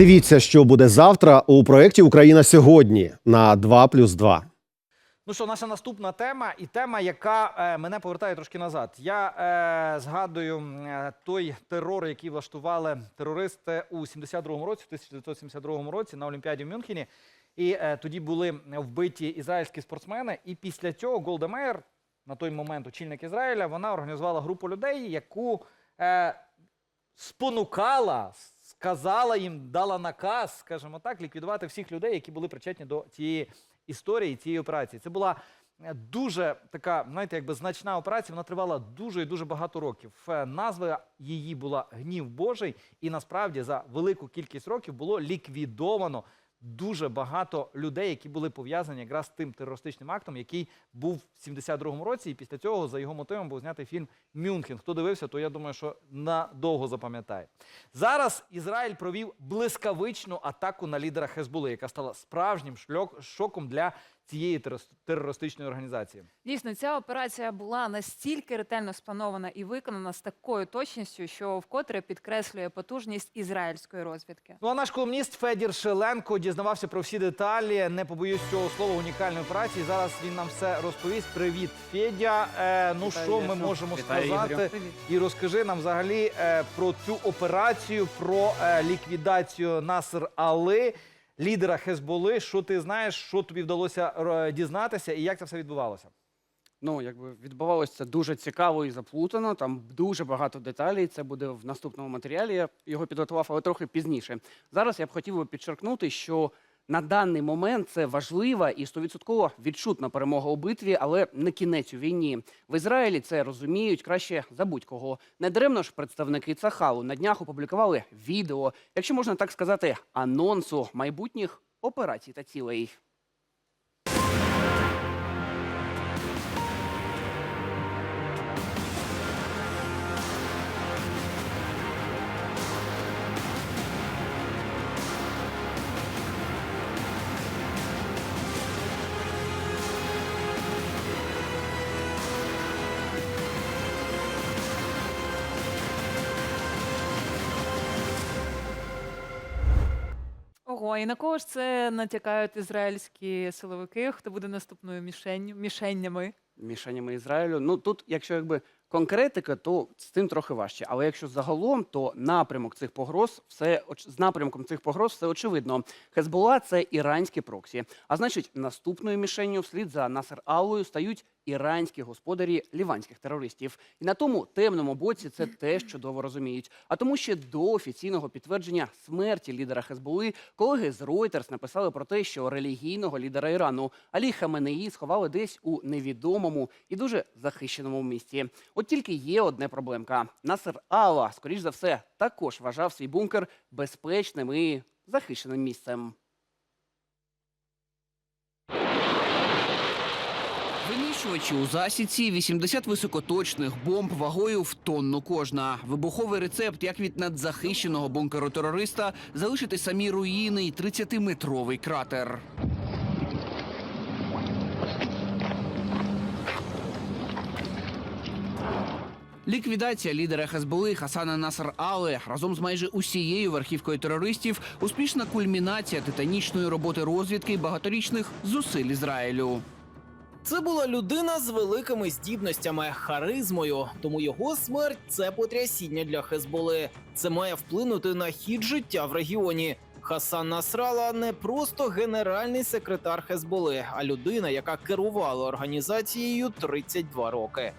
Дивіться, що буде завтра у проєкті Україна сьогодні на 2 плюс 2. Ну що, наша наступна тема, і тема, яка е, мене повертає трошки назад. Я е, згадую е, той терор, який влаштували терористи у 72-му році, в 1972 році на Олімпіаді в Мюнхені. І е, тоді були вбиті ізраїльські спортсмени. І після цього Голда Меєр, на той момент очільник Ізраїля, вона організувала групу людей, яку е, спонукала, сказала їм, дала наказ, скажімо так, ліквідувати всіх людей, які були причетні до цієї історії, цієї операції. Це була е, дуже така, знаєте, якби значна операція. Вона тривала дуже і дуже багато років. Е, Назва її була Гнів Божий, і насправді за велику кількість років було ліквідовано. Дуже багато людей, які були пов'язані якраз з тим терористичним актом, який був в 72-му році, і після цього за його мотивом був знятий фільм Мюнхен. Хто дивився, то я думаю, що надовго запам'ятає. Зараз Ізраїль провів блискавичну атаку на лідера Хезбули, яка стала справжнім шоком для цієї терористичної організації. Дійсно, ця операція була настільки ретельно спланована і виконана з такою точністю, що вкотре підкреслює потужність ізраїльської розвідки. Ну а наш колумніст Федір Шеленко дізнавався про всі деталі. Не побоюсь цього слова унікальної операції. Зараз він нам все розповість. Привіт, Федя. Е, ну Вітаю, що ми Ясно. можемо Вітаю, сказати? Ігорю. І розкажи нам взагалі е, про цю операцію, про е, ліквідацію Насер Али, лідера Хезболи. Що ти знаєш, що тобі вдалося е, дізнатися, і як це все відбувалося? Ну, якби відбувалося це дуже цікаво і заплутано. Там дуже багато деталей. Це буде в наступному матеріалі. Я його підготував, але трохи пізніше. Зараз я б хотів би підчеркнути, що на даний момент це важлива і стовідсотково відчутна перемога у битві, але не кінець у війні. В Ізраїлі це розуміють краще за будь-кого. Недаремно ж представники Цахалу на днях опублікували відео, якщо можна так сказати, анонсу майбутніх операцій та цілей. Ого, і на кого ж це натякають ізраїльські силовики? Хто буде наступною мішенню, мішенями? мішенями Ізраїлю. Ну тут, якщо якби конкретика, то з цим трохи важче. Але якщо загалом, то напрямок цих погроз, все з напрямком цих погроз, все очевидно. Хезбола це іранські проксі. А значить, наступною мішенню вслід за Насер Аллою стають іранські господарі ліванських терористів. І на тому темному боці це теж чудово розуміють. А тому ще до офіційного підтвердження смерті лідера Хезболи колеги з Reuters написали про те, що релігійного лідера Ірану Алі Хаменеї сховали десь у невідомому і дуже захищеному місці. От тільки є одне проблемка: Насер Алла, скоріш за все, також вважав свій бункер безпечним і захищеним місцем. Винищувачі у засідці 80 високоточних бомб вагою в тонну кожна. Вибуховий рецепт, як від надзахищеного бункеру терориста, залишити самі руїни і 30-метровий кратер. Ліквідація лідера Хезболи Хасана Наср Але разом з майже усією верхівкою терористів успішна кульмінація титанічної роботи розвідки і багаторічних зусиль Ізраїлю. Це була людина з великими здібностями, харизмою. Тому його смерть це потрясіння для Хезболи. Це має вплинути на хід життя в регіоні. Хасан Насрала не просто генеральний секретар Хезболи, а людина, яка керувала організацією 32 роки.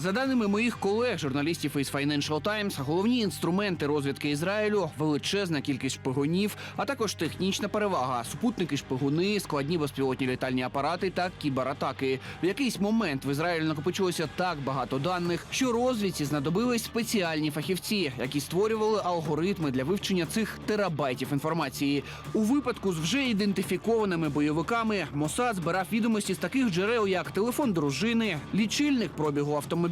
За даними моїх колег, журналістів із Financial Times, головні інструменти розвідки Ізраїлю величезна кількість шпигунів, а також технічна перевага, супутники шпигуни, складні безпілотні літальні апарати та кібератаки. В якийсь момент в Ізраїлі накопичилося так багато даних, що розвідці знадобились спеціальні фахівці, які створювали алгоритми для вивчення цих терабайтів інформації. У випадку з вже ідентифікованими бойовиками Мосад збирав відомості з таких джерел, як телефон дружини, лічильник пробігу автомобіля,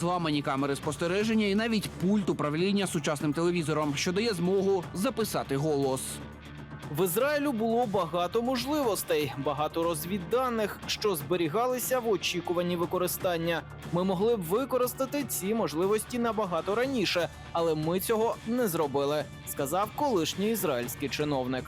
зламані камери спостереження і навіть пульт управління сучасним телевізором, що дає змогу записати голос. В Ізраїлю було багато можливостей, багато розвідданих, що зберігалися в очікуванні використання. Ми могли б використати ці можливості набагато раніше, але ми цього не зробили, сказав колишній ізраїльський чиновник.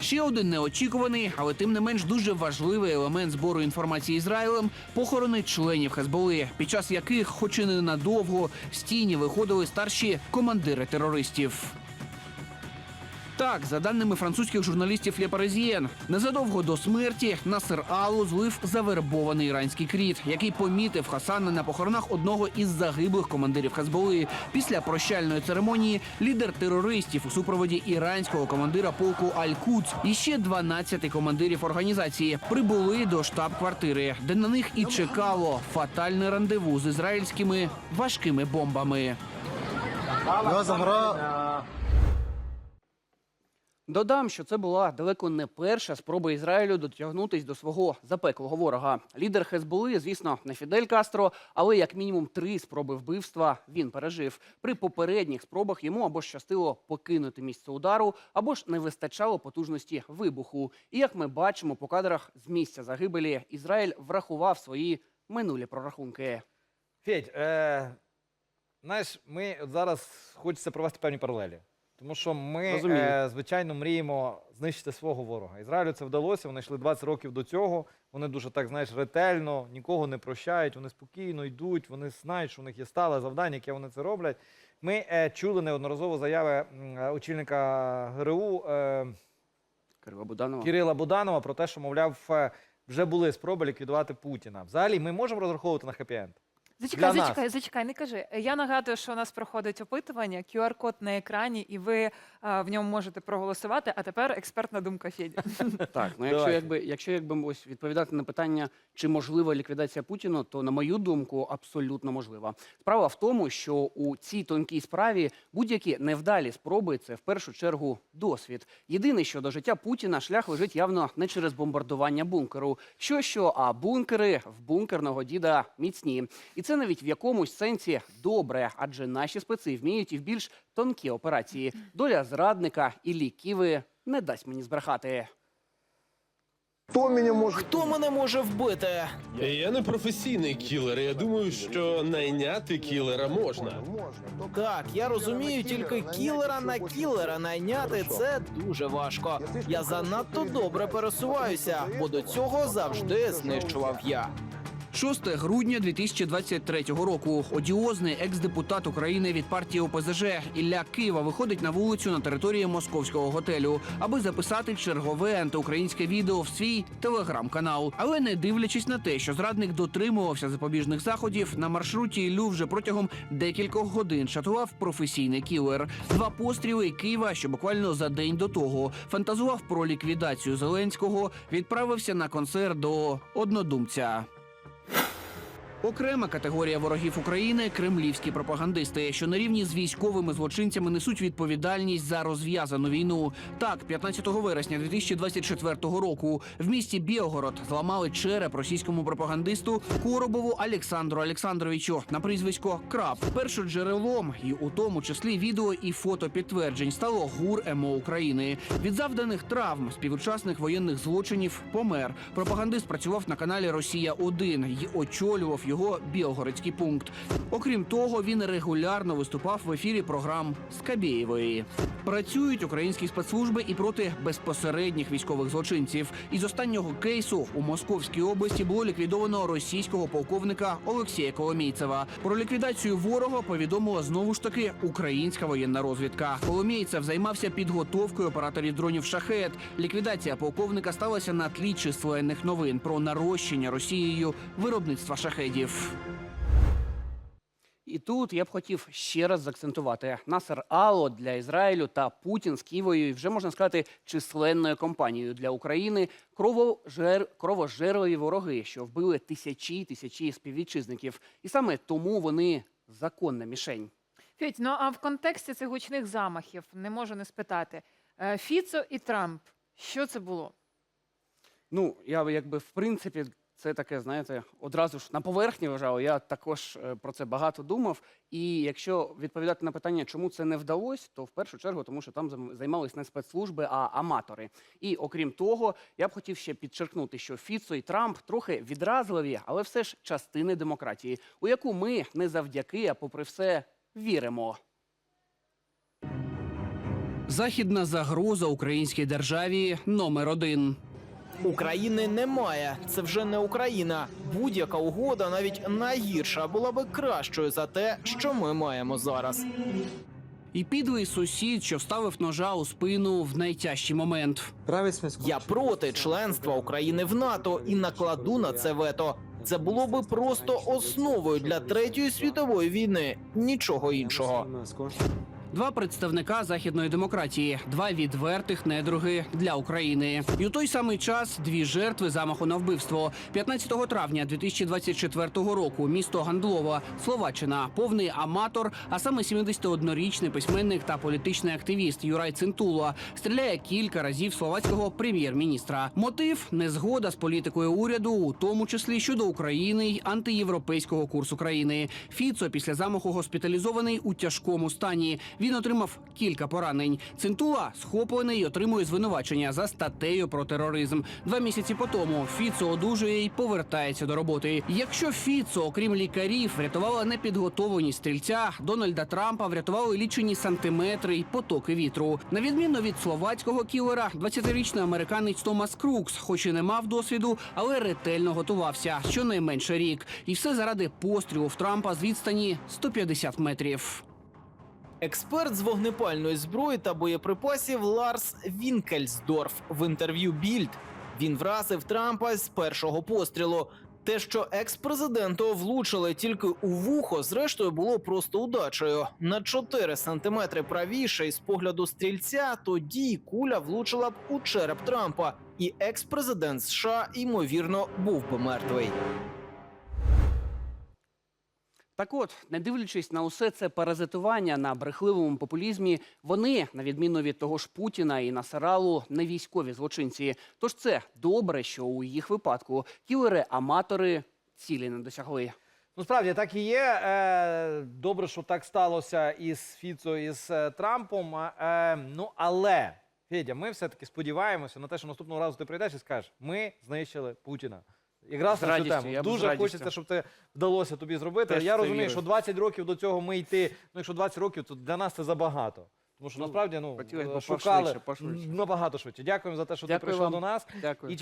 Ще один неочікуваний, але тим не менш дуже важливий елемент збору інформації Ізраїлем похорони членів Хезболи, під час яких, хоч і ненадовго, з тіні виходили старші командири терористів. Так, за даними французьких журналістів Le Parisien, незадовго до смерті Насер Алу злив завербований іранський кріт, який помітив Хасана на похоронах одного із загиблих командирів Хезболи. Після прощальної церемонії лідер терористів у супроводі іранського командира полку Аль-Куц і ще 12 командирів організації прибули до штаб-квартири, де на них і чекало фатальне рандеву з ізраїльськими важкими бомбами. Додам, що це була далеко не перша спроба Ізраїлю дотягнутись до свого запеклого ворога. Лідер Хезболи, звісно, не Фідель Кастро, але як мінімум три спроби вбивства він пережив. При попередніх спробах йому або щастило покинути місце удару, або ж не вистачало потужності вибуху. І як ми бачимо по кадрах з місця загибелі, Ізраїль врахував свої минулі прорахунки. Федь, е, знаєш, ми зараз хочеться провести певні паралелі. Тому що ми, Розумію. е, звичайно, мріємо знищити свого ворога. Ізраїлю це вдалося. Вони йшли 20 років до цього. Вони дуже так, знаєш, ретельно, нікого не прощають. Вони спокійно йдуть. Вони знають, що у них є стале завдання, яке вони це роблять. Ми е, чули неодноразово заяви м, е, очільника ГРУ е, Кирила Буданова. Кирила Буданова про те, що, мовляв, е, вже були спроби ліквідувати Путіна. Взагалі, ми можемо розраховувати на хеппі-енд? Зачекай, Для нас. зачекай, зачекай, не кажи. Я нагадую, що у нас проходить опитування, QR-код на екрані, і ви а, в ньому можете проголосувати. А тепер експертна думка Феді. Так, ну якщо Давайте. якби, якщо якби ось відповідати на питання, чи можлива ліквідація Путіна, то на мою думку, абсолютно можлива. Справа в тому, що у цій тонкій справі будь-які невдалі спроби це в першу чергу досвід. Єдине, що до життя Путіна шлях лежить явно не через бомбардування бункеру. Що що, а бункери в бункерного діда міцні. І це навіть в якомусь сенсі добре, адже наші специ вміють і в більш тонкі операції. Доля зрадника і ліківи не дасть мені збрехати. Хто мене може Хто мене може вбити? Я не професійний кілер. Я думаю, що найняти кілера можна. Так, я розумію, тільки кілера на кілера найняти це дуже важко. Я занадто добре пересуваюся, бо до цього завжди знищував я. 6 грудня 2023 року. Одіозний екс-депутат України від партії ОПЗЖ Ілля Кива виходить на вулицю на території московського готелю, аби записати чергове антиукраїнське відео в свій телеграм-канал. Але не дивлячись на те, що зрадник дотримувався запобіжних заходів, на маршруті Іллю вже протягом декількох годин шатував професійний кілер. Два постріли Києва, що буквально за день до того фантазував про ліквідацію Зеленського, відправився на концерт до однодумця. Окрема категорія ворогів України кремлівські пропагандисти, що на рівні з військовими злочинцями несуть відповідальність за розв'язану війну. Так, 15 вересня 2024 року в місті Білгород зламали череп російському пропагандисту Коробову Олександру Олександровичу на прізвисько Краб. Першоджерелом і у тому числі відео і фото підтверджень стало ГУР МО України. Від завданих травм співучасник воєнних злочинів помер. Пропагандист працював на каналі Росія 1 і очолював його Білгородський пункт. Окрім того, він регулярно виступав в ефірі програм Скабєєвої. Працюють українські спецслужби і проти безпосередніх військових злочинців. Із останнього кейсу у Московській області було ліквідовано російського полковника Олексія Коломійцева. Про ліквідацію ворога повідомила знову ж таки українська воєнна розвідка. Коломійцев займався підготовкою операторів дронів шахет. Ліквідація полковника сталася на тлі численних новин про нарощення Росією виробництва шахедів. І тут я б хотів ще раз заакцентувати Насер Ало для Ізраїлю та Путін з Києвою вже можна сказати численною компанією для України кровожер... кровожерливі вороги, що вбили тисячі й тисячі співвітчизників, і саме тому вони законна мішень. Федь, ну а в контексті цих гучних замахів не можу не спитати. Е, Фіцо і Трамп. Що це було? Ну я би, якби в принципі це таке, знаєте, одразу ж на поверхні лежало. Я також е, про це багато думав. І якщо відповідати на питання, чому це не вдалося, то в першу чергу, тому що там займ- займались не спецслужби, а аматори. І окрім того, я б хотів ще підчеркнути, що Фіцо і Трамп трохи відразливі, але все ж частини демократії, у яку ми не завдяки, а попри все віримо. Західна загроза українській державі номер один. України немає. Це вже не Україна. Будь-яка угода, навіть найгірша, була би кращою за те, що ми маємо зараз. І підлий сусід, що вставив ножа у спину в найтяжчий момент. Я проти членства України в НАТО і накладу на це вето. Це було би просто основою для третьої світової війни. Нічого іншого. Два представника західної демократії, два відвертих недруги для України. І у той самий час дві жертви замаху на вбивство. 15 травня 2024 року. Місто Гандлово, Словаччина, повний аматор, а саме 71-річний письменник та політичний активіст Юрай Цинтула стріляє кілька разів словацького прем'єр-міністра. Мотив незгода з політикою уряду, у тому числі щодо України й антиєвропейського курсу країни. Фіцо після замаху госпіталізований у тяжкому стані. Він отримав кілька поранень. Цинтула схоплений і отримує звинувачення за статтею про тероризм. Два місяці по тому Фіцо одужує і повертається до роботи. Якщо Фіцо, окрім лікарів, врятувала непідготовленість стрільця, Дональда Трампа врятували лічені сантиметри й потоки вітру. На відміну від словацького кілера, 20-річний американець Томас Крукс, хоч і не мав досвіду, але ретельно готувався щонайменше рік. І все заради пострілу в Трампа з відстані 150 метрів. Експерт з вогнепальної зброї та боєприпасів Ларс Вінкельсдорф в інтерв'ю Більд. Він вразив Трампа з першого пострілу. Те, що екс-президенту влучили тільки у вухо, зрештою було просто удачею. На 4 сантиметри правіше із погляду стрільця, тоді куля влучила б у череп Трампа, і екс-президент США ймовірно був би мертвий. Так от, не дивлячись на усе це паразитування на брехливому популізмі, вони, на відміну від того ж Путіна і Насаралу, не військові злочинці. Тож це добре, що у їх випадку кілери-аматори цілі не досягли. Ну, справді так і є. Е, добре, що так сталося із Фіцо і з е, Трампом. Е, ну, але, Федя, ми все-таки сподіваємося на те, що наступного разу ти прийдеш і скажеш, ми знищили Путіна. Якраз З на цю радістю, тему. я б з Дуже радістю. хочеться, щоб це вдалося тобі зробити. Теж я це розумію, вірю. що 20 років до цього ми йти. Ну, якщо 20 років, то для нас це забагато. Тому що Ну, насправді ну хотілося б шукали пошвидше, пошвидше. набагато швидше. Дякуємо за те, що ти Дякую прийшов вам. до нас. Дякую. І